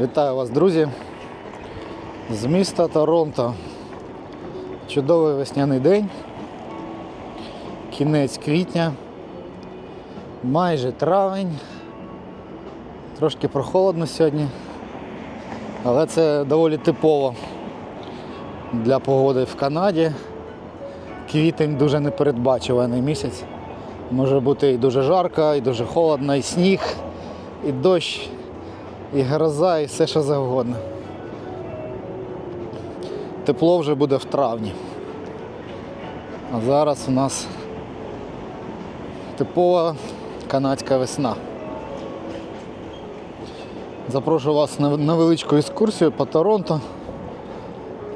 Вітаю вас, друзі! З міста Торонто. Чудовий весняний день. Кінець квітня. Майже травень. Трошки прохолодно сьогодні. Але це доволі типово для погоди в Канаді. Квітень дуже непередбачуваний місяць. Може бути і дуже жарко, і дуже холодно, і сніг, і дощ, і гроза, і все що завгодно. Тепло вже буде в травні. А зараз у нас типова канадська весна. Запрошую вас на невеличку екскурсію по Торонто.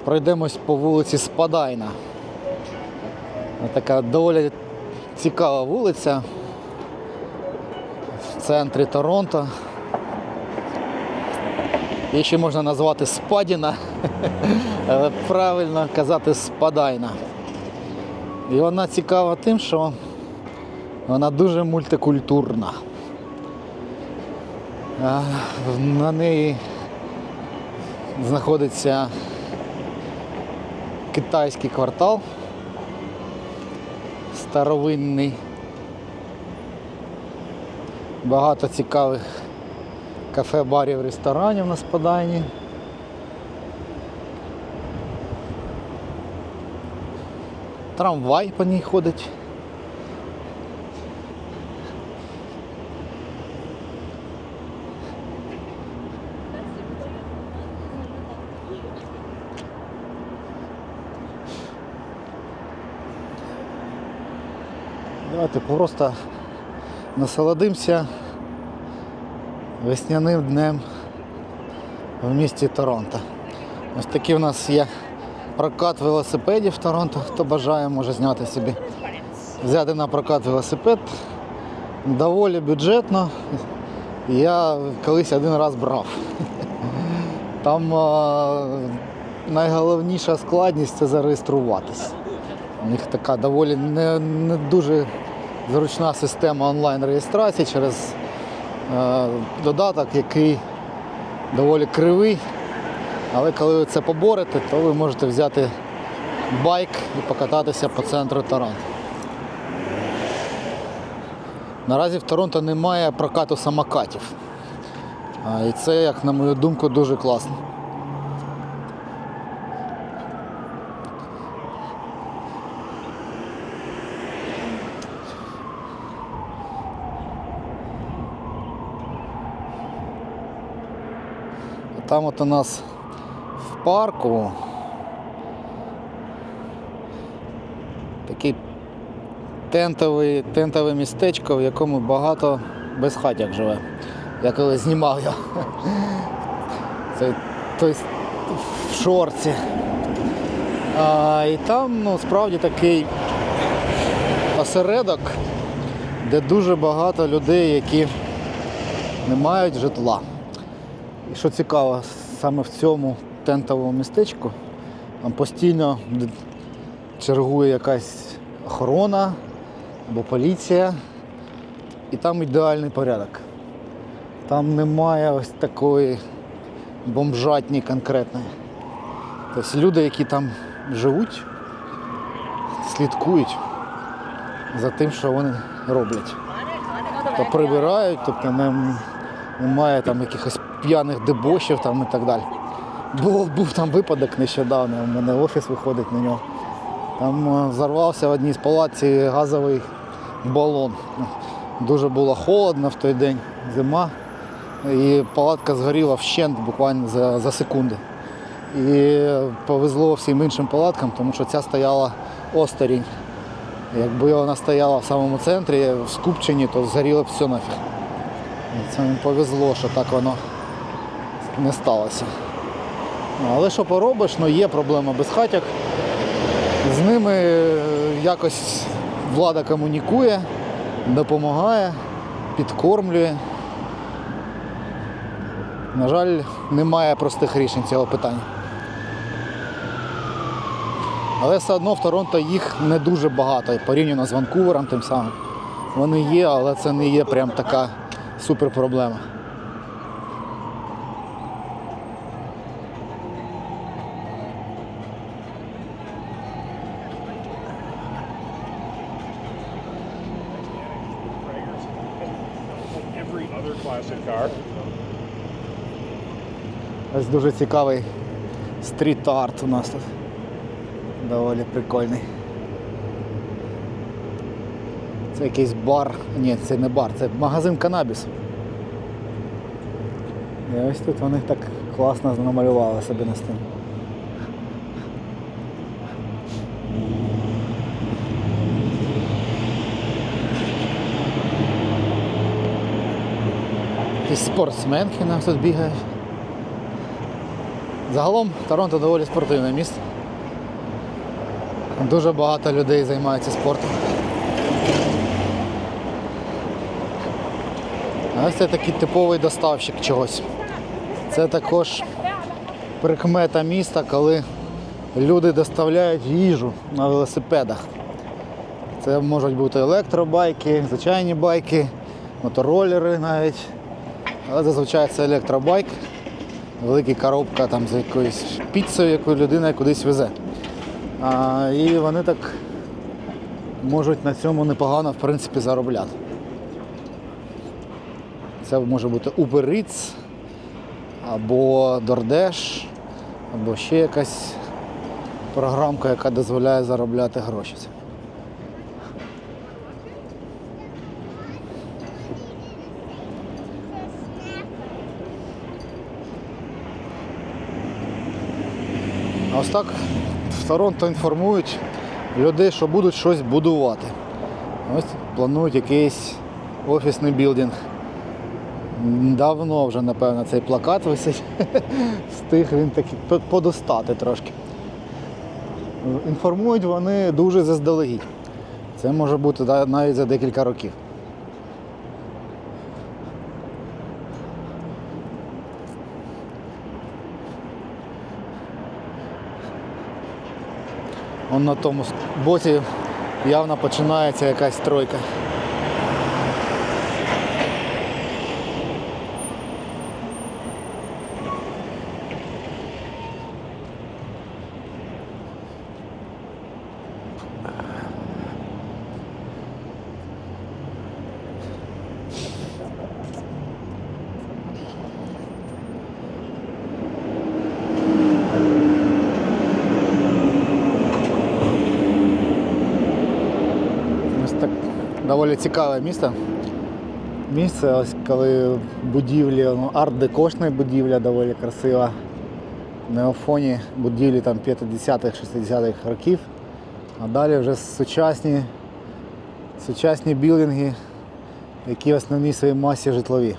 Пройдемось по вулиці Спадайна. Така доволі цікава вулиця в центрі Торонто. Її ще можна назвати Спадіна, але правильно казати Спадайна. І вона цікава тим, що вона дуже мультикультурна. На неї знаходиться китайський квартал старовинний. Багато цікавих кафе, барів, ресторанів на спадайні. Трамвай по ній ходить. Давайте просто насолодимося весняним днем в місті Торонто. Ось такий у нас є прокат велосипедів в Торонто. Хто бажає, може зняти собі. Взяти на прокат велосипед. Доволі бюджетно. Я колись один раз брав. Там а, найголовніша складність це зареєструватись. У них така доволі не, не дуже зручна система онлайн-реєстрації через додаток, який доволі кривий. Але коли ви це поборете, то ви можете взяти байк і покататися по центру Торонто. Наразі в Торонто немає прокату самокатів. І це, як на мою думку, дуже класно. Там от у нас в парку такий тентовий, тентове містечко, в якому багато безхатяк живе. Я коли знімав його. Це той в шорці. А, і там ну, справді такий осередок, де дуже багато людей, які не мають житла. І що цікаво, саме в цьому тентовому містечку там постійно чергує якась охорона або поліція, і там ідеальний порядок. Там немає ось такої бомжатні конкретної. Тобто люди, які там живуть, слідкують за тим, що вони роблять. Тобто прибирають, тобто немає там якихось п'яних дебошів там і так далі. Був, був там випадок нещодавно, у мене офіс виходить на нього. Там е, взорвався в одній з палаці газовий балон. Дуже було холодно в той день, зима. І палатка згоріла вщент буквально за, за секунди. І повезло всім іншим палаткам, тому що ця стояла осторонь. Якби вона стояла в самому центрі, в скупченні, то згоріло б все нафіг. Це повезло, що так воно не сталося. Ну, Але що поробиш, ну є проблема безхатяк. З ними е, якось влада комунікує, допомагає, підкормлює. На жаль, немає простих рішень цього питання. Але все одно в Торонто їх не дуже багато порівняно з Ванкувером тим самим. Вони є, але це не є прям така супер проблема. Ось дуже цікавий стріт-арт у нас тут. Доволі прикольний. Це якийсь бар. Ні, це не бар, це магазин канабісу. І ось тут вони так класно намалювали собі на стіні. Якісь спортсменки у нас тут бігають. Загалом Торонто доволі спортивне місто. Дуже багато людей займаються спортом. А ось це такий типовий доставщик чогось. Це також прикмета міста, коли люди доставляють їжу на велосипедах. Це можуть бути електробайки, звичайні байки, моторолери навіть. Але зазвичай це електробайк, велика коробка там з якоюсь піцею, яку людина кудись везе. А, і вони так можуть на цьому непогано в принципі заробляти. Це може бути Uber Eats, або DoorDash, або ще якась програмка, яка дозволяє заробляти гроші. Ось так в Торонто інформують людей, що будуть щось будувати. Ось планують якийсь офісний білдинг. Давно вже, напевно, цей плакат висить. Встиг він таки подостати трошки. Інформують вони дуже заздалегідь. Це може бути навіть за декілька років. На тому боці явно починається якась стройка. Ось так доволі цікаве місто. Місце, ось коли будівлі, ну, арт-декошна будівля доволі красива. На фоні будівлі там 50-х, 60-х років. А далі вже сучасні, сучасні білдинги, які в основній своїй масі житлові.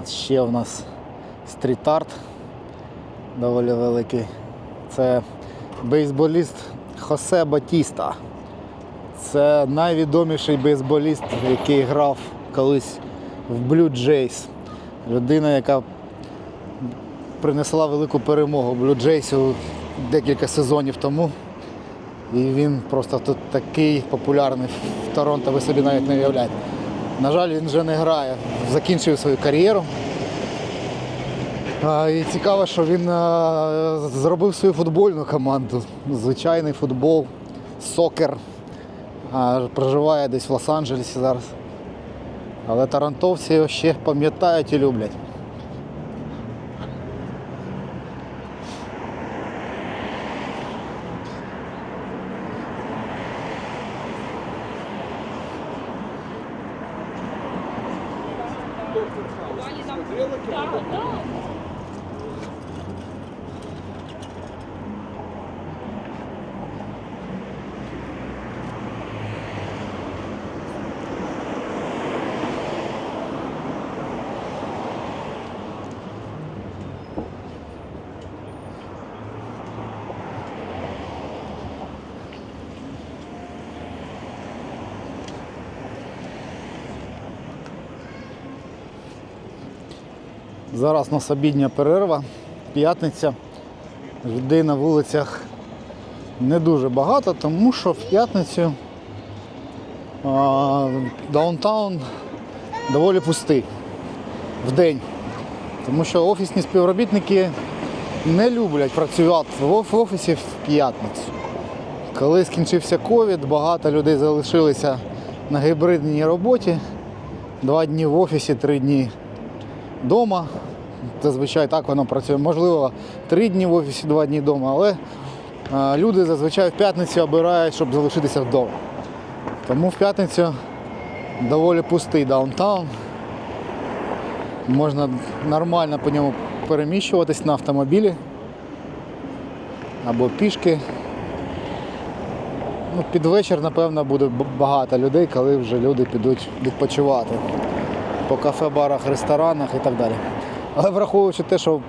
От ще у нас стріт-арт доволі великий. Це бейсболіст Хосе Батіста. Це найвідоміший бейсболіст, який грав колись в Blue Jays. Людина, яка принесла велику перемогу Blue Jays декілька сезонів тому. І він просто тут такий популярний в Торонто, ви собі навіть не уявляєте. На жаль, він вже не грає, закінчив свою кар'єру. І цікаво, що він зробив свою футбольну команду. Звичайний футбол, сокер. Проживає десь в Лос-Анджелесі зараз. Але тарантовці ще пам'ятають і люблять. Зараз у нас обідня перерва, п'ятниця. Людей на вулицях не дуже багато, тому що в п'ятницю даунтаун доволі пустий в день. Тому що офісні співробітники не люблять працювати в офісі в п'ятницю. Коли скінчився ковід, багато людей залишилися на гібридній роботі. два дні в офісі, три дні вдома. Зазвичай так воно працює. Можливо, три дні в офісі, два дні вдома, але люди зазвичай в п'ятницю обирають, щоб залишитися вдома. Тому в п'ятницю доволі пустий даунтаун. Можна нормально по ньому переміщуватись на автомобілі або пішки. Ну, під вечір, напевно, буде багато людей, коли вже люди підуть відпочивати по кафе, барах, ресторанах і так далі. Але враховуючи те, що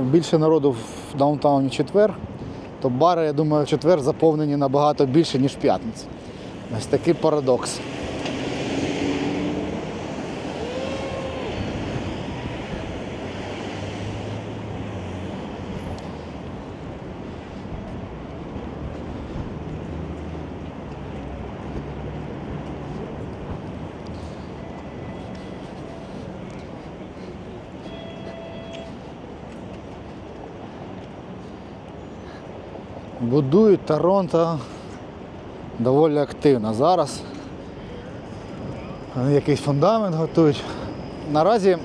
більше народу в даунтауні четвер, то бари, я думаю, в четвер заповнені набагато більше, ніж в п'ятницю. Ось такий парадокс. Будують Торонто доволі активно зараз. Якийсь фундамент готують. Наразі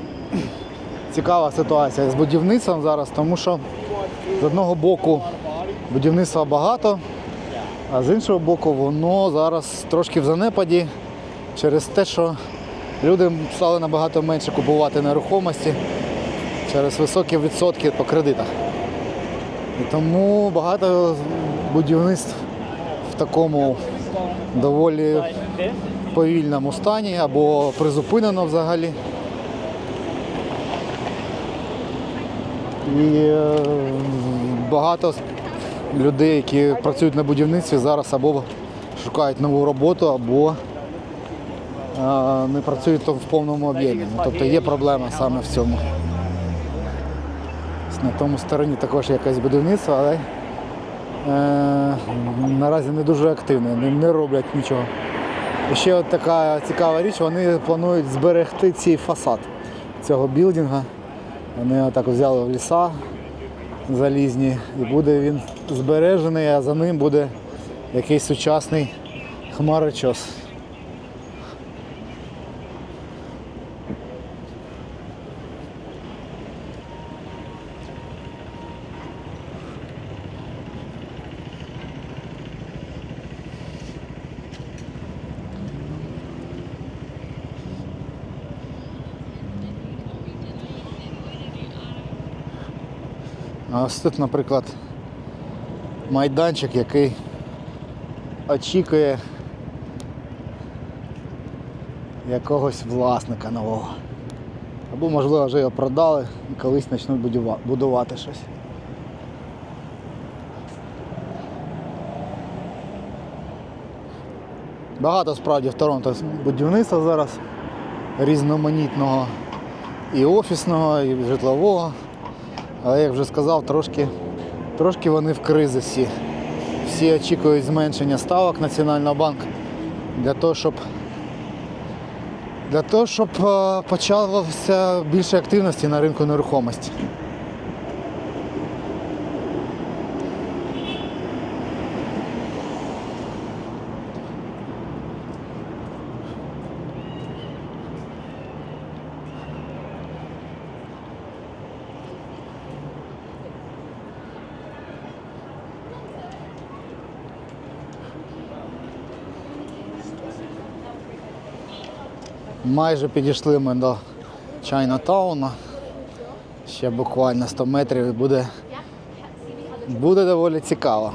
цікава ситуація з будівництвом зараз, тому що з одного боку будівництва багато, а з іншого боку воно зараз трошки в занепаді через те, що люди стали набагато менше купувати нерухомості через високі відсотки по кредитах. І тому багато будівництв в такому доволі повільному стані або призупинено взагалі. І е, багато людей, які працюють на будівництві, зараз або шукають нову роботу, або е, не працюють в повному об'ємі. Тобто є проблема саме в цьому. На тому стороні також якесь будівництво, але е, наразі не дуже активне, не, не роблять нічого. Ще от така цікава річ, вони планують зберегти цей фасад цього білдинга. Вони отак взяли в ліса залізні і буде він збережений, а за ним буде якийсь сучасний хмарочос. А ось тут, наприклад, майданчик, який очікує якогось власника нового. Або, можливо, вже його продали і колись почнуть будувати щось. Багато справді в Торонто будівництва зараз різноманітного і офісного, і житлового. Але як вже сказав, трошки, трошки вони в кризисі. Всі очікують зменшення ставок Національного банку для того, щоб для того, щоб е, почалося більше активності на ринку нерухомості. Майже підійшли ми до Чайнатауна. Ще буквально 100 метрів і буде, буде доволі цікаво.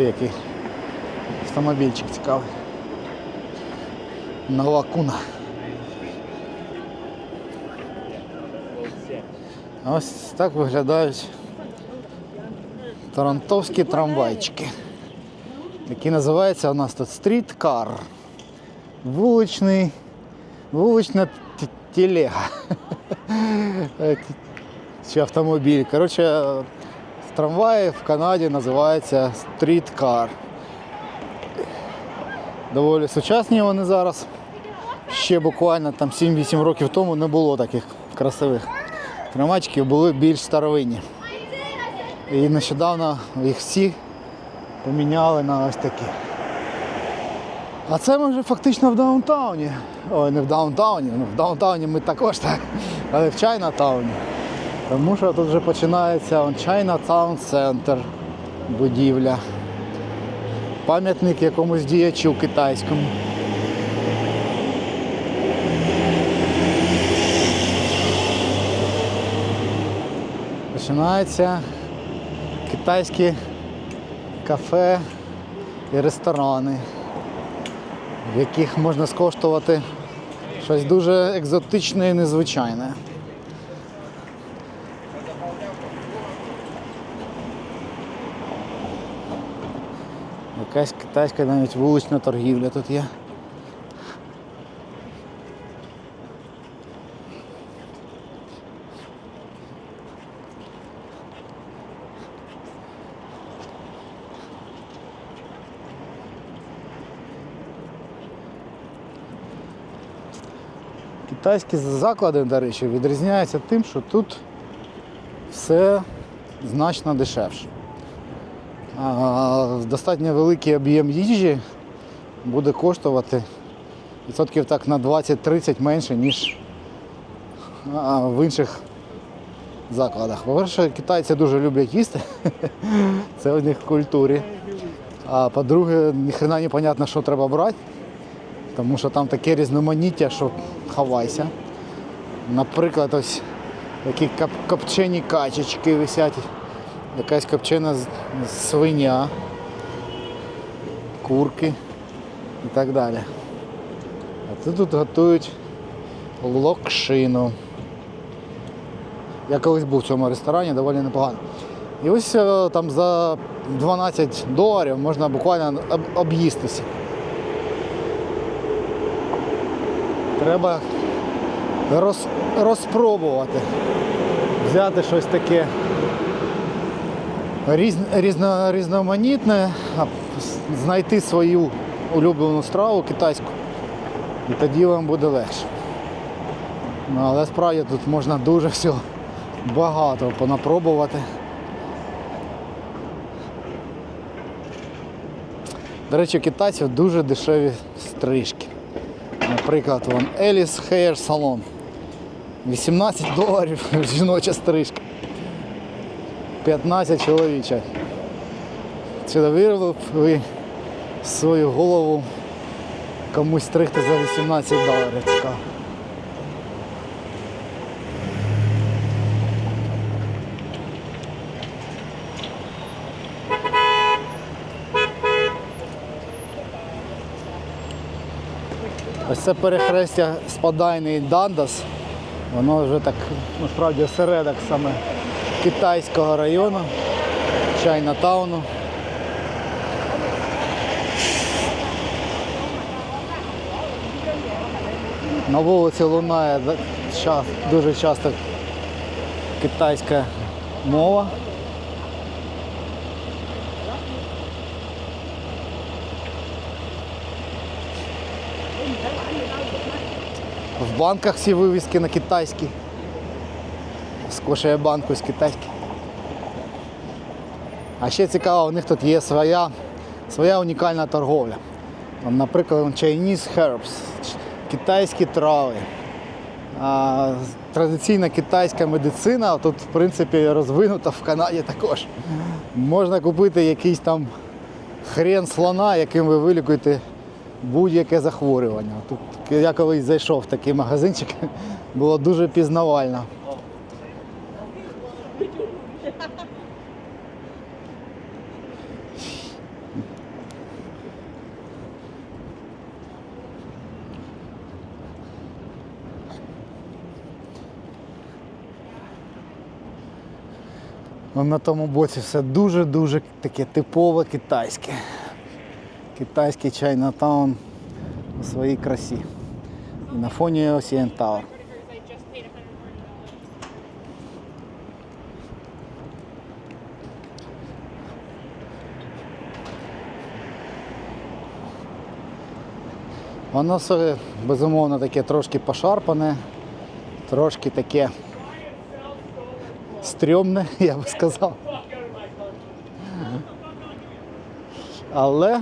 Ти, який автомобільчик цікавий. Нова куна. А Ось так виглядають тарантовські трамвайчики, які називаються у нас тут стріткар. Вуличний, вулична телега. Чи автомобіль. Коротше, трамваї в Канаді називаються стріткар. Доволі сучасні вони зараз. Ще буквально там 7-8 років тому не було таких красивих трамвайчиків, були більш старовинні. І нещодавно їх всі поміняли на ось такі. А це ми вже фактично в даунтауні. Ой, не в даунтауні, ну в даунтауні ми також так, але в Чайнатауні. Тому що тут вже починається он, Chinatown Center будівля. Пам'ятник якомусь діячу китайському. Починаються китайські кафе і ресторани, в яких можна скоштувати щось дуже екзотичне і незвичайне. Якась китайська навіть вулична торгівля тут є. Китайські заклади, до речі, відрізняються тим, що тут все значно дешевше. Достатньо великий об'єм їжі буде коштувати відсотків так на 20-30 менше, ніж в інших закладах. По-перше, китайці дуже люблять їсти, це у них в культурі. А по-друге, ніхрена не понятно, що треба брати, тому що там таке різноманіття, що хавайся. Наприклад, ось такі копчені качечки висять, якась копчена свиня, курки і так далі. А тут, тут готують локшину. Я колись був в цьому ресторані, доволі непогано. І ось е, там за 12 доларів можна буквально об- об'їстися. Треба роз, розпробувати. Взяти щось таке різно, різноманітне, знайти свою улюблену страву китайську. І тоді вам буде легше. Ну, але справді тут можна дуже всього багато понапробувати. До речі, китайців дуже дешеві стрижки. Наприклад, вон Alice Hair Salon. 18 доларів жіноча стрижка. 15 чоловіча. Чи довірили б ви свою голову комусь стригти за 18 доларів? Ось це перехрестя Спадайний Дандас. Воно вже так насправді осередок саме китайського району, Чайнатауну. На вулиці лунає дуже часто китайська мова. В банках всі вивіски на китайські. Скошує банку з китайський. А ще цікаво, у них тут є своя, своя унікальна торговля. Там, наприклад, Chinese herbs, китайські трави. А, традиційна китайська медицина тут, в принципі, розвинута в Канаді також. Можна купити якийсь там хрен слона, яким ви вилікуєте будь-яке захворювання. Тут я колись зайшов в такий магазинчик, було дуже пізнавально. На тому боці все дуже-дуже таке типове китайське. Китайський Чайнатаун у своїй красі. І на фоні CN Tower. Воно все безумовно таке трошки пошарпане, трошки таке стрьомне, я би сказав. Але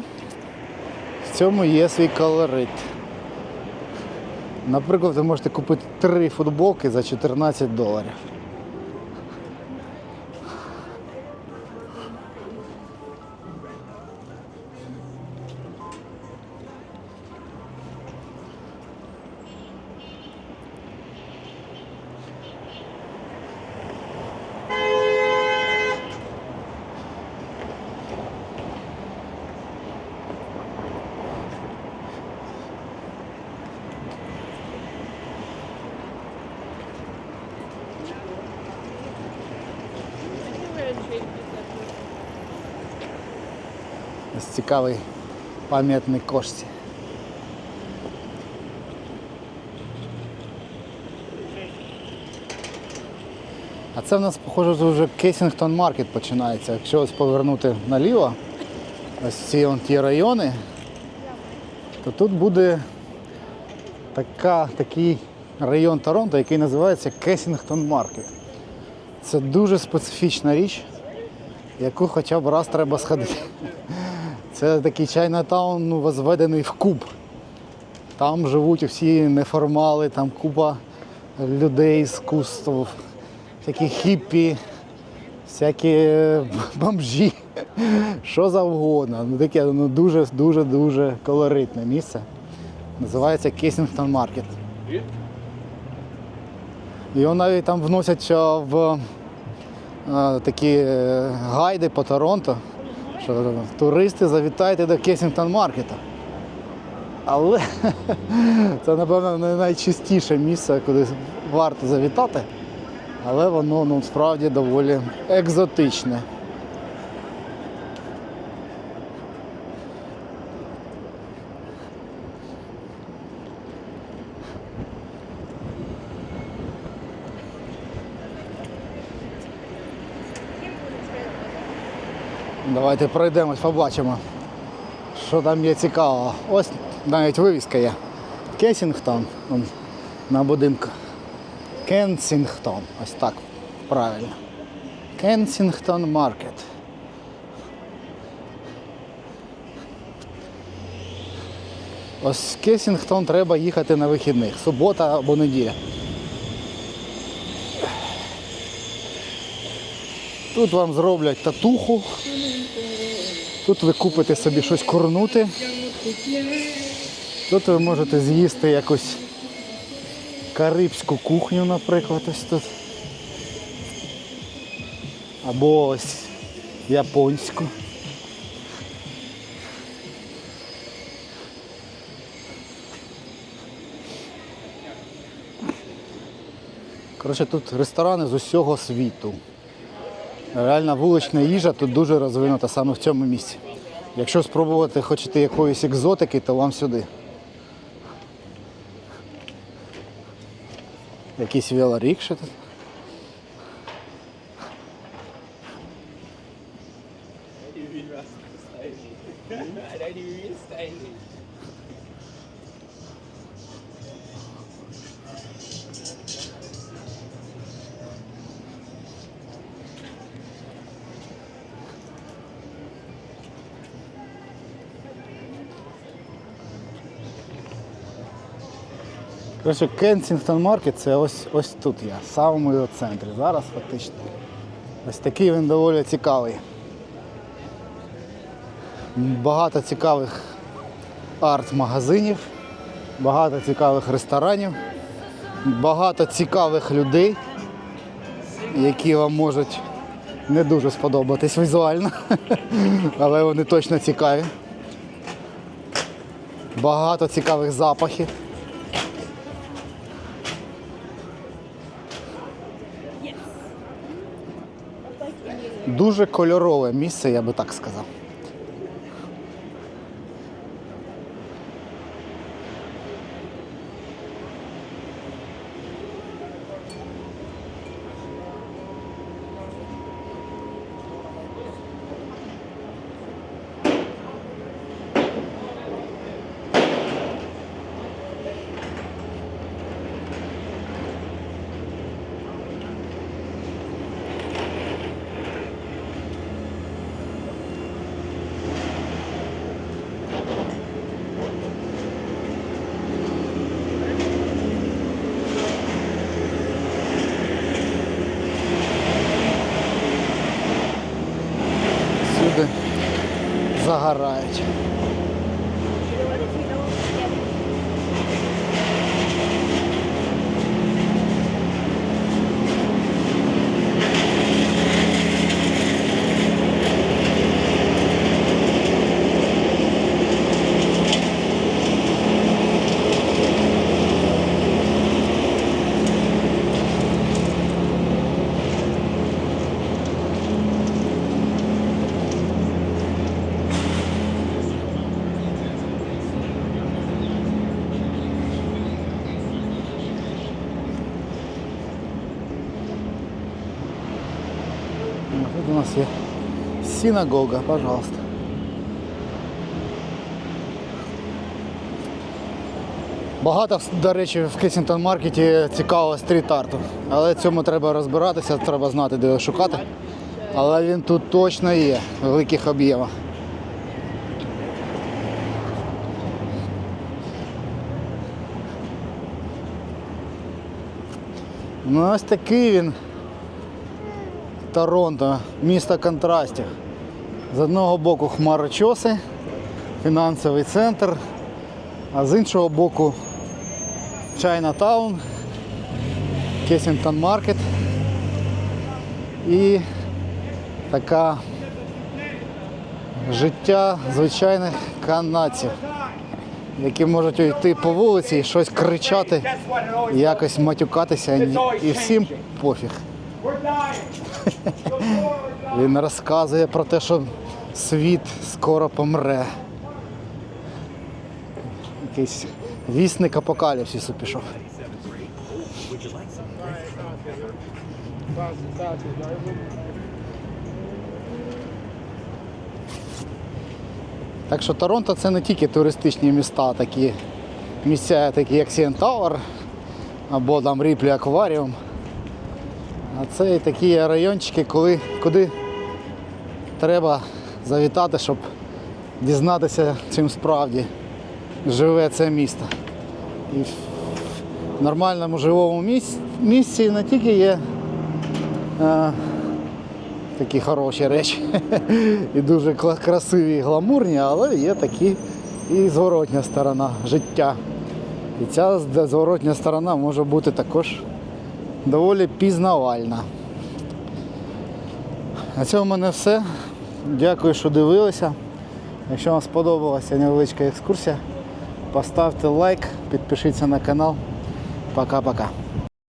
в цьому є свій колорит. Наприклад, ви можете купити три футболки за 14 доларів. Ось цікавий пам'ятник кошці. А це в нас, похоже, вже Кесінгтон Маркет починається. Якщо ось повернути наліво, ось ці вон ті райони, то тут буде така, такий район Торонто, який називається Кесінгтон Маркет. Це дуже специфічна річ, яку хоча б раз треба сходити. Це такий Чайнатаун ну, возведений в куб. Там живуть всі неформали, там купа людей з всякі хіппі, всякі е, бомжі, що завгодно. Ну, таке ну, дуже, дуже, дуже колоритне місце. Називається Кесінгтон Маркет. Його навіть там вносять в е, такі е, гайди по Торонто, що туристи завітайте до Кесінгтон Маркета. Але це, напевно, не найчистіше місце, куди варто завітати. Але воно ну, справді доволі екзотичне. Давайте пройдемось, побачимо, що там є цікавого. Ось навіть вивіска є. Кесінгтон на будинку. Кенсінгтон. Ось так правильно. Кенсінгтон Маркет. Ось в Кесінгтон треба їхати на вихідних. Субота або неділя. Тут вам зроблять татуху. Тут ви купите собі щось курнути. Тут ви можете з'їсти якусь карибську кухню, наприклад, ось тут. Або ось японську. Коротше, тут ресторани з усього світу. Реальна вулична їжа тут дуже розвинута саме в цьому місці. Якщо спробувати хочете якоїсь екзотики, то вам сюди. Якісь велорікші тут. Коротше, Кенсінгтон Маркет це ось, ось тут я, в самому його центрі. Зараз фактично. Ось такий він доволі цікавий. Багато цікавих арт-магазинів, багато цікавих ресторанів, багато цікавих людей, які вам можуть не дуже сподобатись візуально, але вони точно цікаві. Багато цікавих запахів. Дуже кольорове місце, я би так сказав. Загорають. Ну, Тут у нас є синагога, пожалуйста. Багато, до речі, в Кесінтон маркеті цікавого стріт-арту. Але цьому треба розбиратися, треба знати, де його шукати. Але він тут точно є в великих об'ємах. Ну ось такий він. Торонто, місто контрастів. З одного боку хмарочоси, фінансовий центр, а з іншого боку Чайнатаун, Кесінгтон Маркет і така життя звичайних канадців, які можуть йти по вулиці і щось кричати, якось матюкатися, і- і всім пофіг. Він розказує про те, що світ скоро помре. Якийсь вісник апокаліпсису пішов. Так що Торонто це не тільки туристичні міста, такі місця, такі як Сіен Тауер або там Ріплі Акваріум. А це і такі райончики, коли, куди треба завітати, щоб дізнатися, чим справді живе це місто. І в нормальному живому місці, місці не тільки є е, такі хороші речі і дуже красиві і гламурні, але є такі і зворотня сторона життя. І ця зворотня сторона може бути також доволі пізнавальна. На цьому в мене все. Дякую, що дивилися. Якщо вам сподобалася невеличка екскурсія, поставте лайк, підпишіться на канал. Пока-пока.